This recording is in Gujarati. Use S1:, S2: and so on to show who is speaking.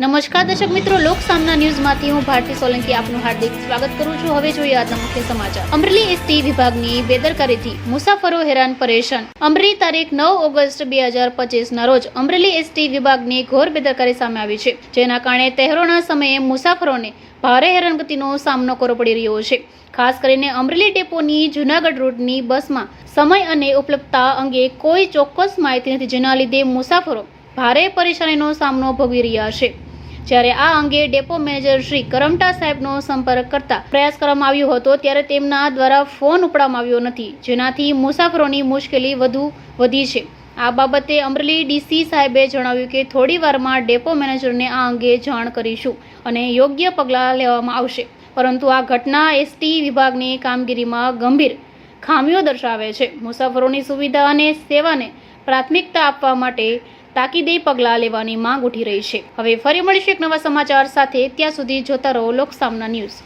S1: નમસ્કાર દર્શક મિત્રો, લોક સામના ન્યૂઝમાંથી હું ભારતી સોલંકી આપનું હાર્દિક સ્વાગત કરું છું. હવે જોઈએ આજના મુખ્ય સમાચાર. અમરેલી એસટી વિભાગની બેદરકારીથી મુસાફરો હેરાન પરેશાન. અમરેલી તારીખ નવ ઓગસ્ટ બે હજાર પચીસના રોજ અમરેલી એસટી વિભાગની ઘોર બેદરકારી સામે આવી છે, જેના કારણે તહેરોના સમયે મુસાફરોને ભારે હેરાનગતિનો સામનો કરવો પડી રહ્યો છે. ખાસ કરીને અમરેલી ડેપોની જૂનાગઢ રૂટની બસમાં સમય અને ઉપલબ્ધતા અંગે કોઈ ચોક્કસ માહિતી નથી. જેના લીધે મુસાફરો ભારે પરેશાનીનો સામનો ભોગવી રહ્યા છે. જ્યારે આ અંગે ડેપો મેનેજર શ્રી કરમટા સાહેબનો સંપર્ક કરતા પ્રયાસ કરવામાં આવ્યો હતો, ત્યારે તેમના દ્વારા ફોન ઉપડવામાં આવ્યો નથી. જેનાથી મુસાફરોની મુશ્કેલી વધુ વધી છે. આ બાબતે અમરેલી ડીસી સાહેબે જણાવ્યું કે થોડી વારમાં ડેપો મેનેજરને આ અંગે જાણ કરીશું અને યોગ્ય પગલાં લેવામાં આવશે. પરંતુ આ ઘટના એસટી વિભાગની કામગીરીમાં ગંભીર ખામીઓ દર્શાવે છે. મુસાફરોની સુવિધા અને સેવાને પ્રાથમિકતા આપવા માટે તાકીદે પગલાં લેવાની માંગ ઉઠી રહી છે. હવે ફરી મળીશું એક નવા સમાચાર સાથે. ત્યાં સુધી જોતા રહો લોકસામના ન્યૂઝ.